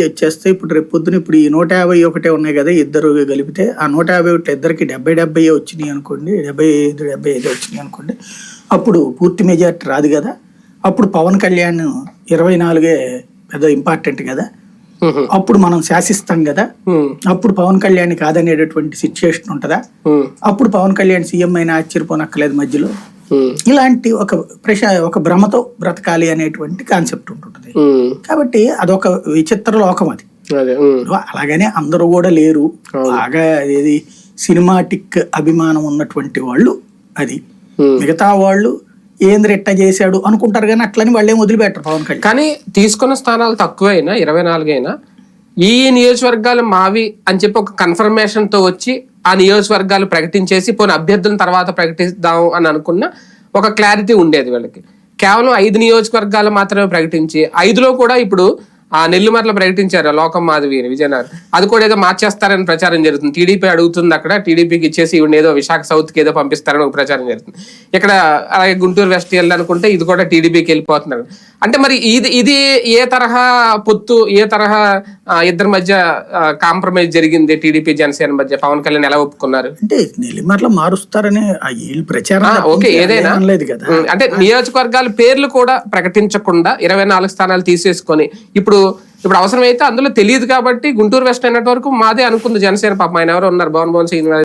వచ్చేస్తే ఇప్పుడు రేపు పొద్దున ఇప్పుడు ఈ నూట యాభై ఒకటే ఉన్నాయి కదా ఇద్దరు కలిపితే ఆ నూట యాభై ఒకటి ఇద్దరికి డెబ్బై డెబ్బై వచ్చినాయి అనుకోండి డెబ్బై ఐదు డెబ్బై ఐదు వచ్చినాయి అనుకోండి అప్పుడు పూర్తి మెజార్టీ రాదు కదా. అప్పుడు పవన్ కళ్యాణ్ ఇరవై నాలుగే పెద్ద ఇంపార్టెంట్ కదా. అప్పుడు మనం శాసిస్తాం కదా. అప్పుడు పవన్ కళ్యాణ్ కాదనేటటువంటి సిచ్యుయేషన్ ఉంటుందా? అప్పుడు పవన్ కళ్యాణ్ సీఎం అయినా ఆశ్చర్యపోనక్కర్లేదు మధ్యలో. ఇలాంటి ఒక ప్రశ ఒక భ్రమతో బ్రతకాలి అనేటువంటి కాన్సెప్ట్ ఉంటుంది. ఉమ్, కాబట్టి అదొక విచిత్ర లోకం అది. అలాగనే అందరూ కూడా లేరు. బాగా ఏది సినిమాటిక్ అభిమానం ఉన్నటువంటి వాళ్ళు అది. మిగతా వాళ్ళు ఏంద్ర ఎట్ట చేశాడు అనుకుంటారు కానీ అట్లని వాళ్ళేం వదిలిపెట్టరు పవన్ కళ్యాణ్. కానీ తీసుకున్న స్థానాలు తక్కువైనా ఇరవై నాలుగైనా ఈ నియోజకవర్గాలు మావి అని చెప్పి ఒక కన్ఫర్మేషన్తో వచ్చి ఆ నియోజకవర్గాలు ప్రకటించేసి పోనీ అభ్యర్థుల తర్వాత ప్రకటిద్దాం అని అనుకున్న ఒక క్లారిటీ ఉండేది వీళ్ళకి. కేవలం ఐదు నియోజకవర్గాలు మాత్రమే ప్రకటించి ఐదులో కూడా ఇప్పుడు ఆ నెల్లిమర్ల ప్రకటించారు లోకం మాధవి అని విజయనగరం. అది కూడా ఏదో మార్చేస్తారని ప్రచారం జరుగుతుంది. టీడీపీ అడుగుతుంది అక్కడ టీడీపీకి ఇచ్చేసి ఈవిడ ఏదో విశాఖ సౌత్కి ఏదో పంపిస్తారని ఒక ప్రచారం జరుగుతుంది. ఇక్కడ అలాగే గుంటూరు వెస్ట్ వెళ్ళాలనుకుంటే ఇది కూడా టీడీపీకి వెళ్ళిపోతున్నారు. అంటే మరి ఇది ఇది ఏ తరహా పొత్తు ఏ తరహా ఇద్దరి మధ్య కాంప్రమైజ్ జరిగింది టీడీపీ జనసేన మధ్య? పవన్ కళ్యాణ్ ఎలా ఒప్పుకున్నారు? అంటే నెల్లిమర్ల మారుస్తారని వీళ్ళు ప్రచారం ఓకే ఏదైనా? లేదు కదా. అంటే నియోజకవర్గాల పేర్లు కూడా ప్రకటించకుండా ఇరవై నాలుగు స్థానాలు తీసేసుకొని ఇప్పుడు ఇప్పుడు అవసరమైతే అందులో తెలియదు కాబట్టి గుంటూరు వెస్ట్ అయినట్టు వరకు మాదే అనుకుంది జనసేన పాపం. ఆయన ఎవరు ఉన్నారు భవన్ భవన్ శ్రీనివాస్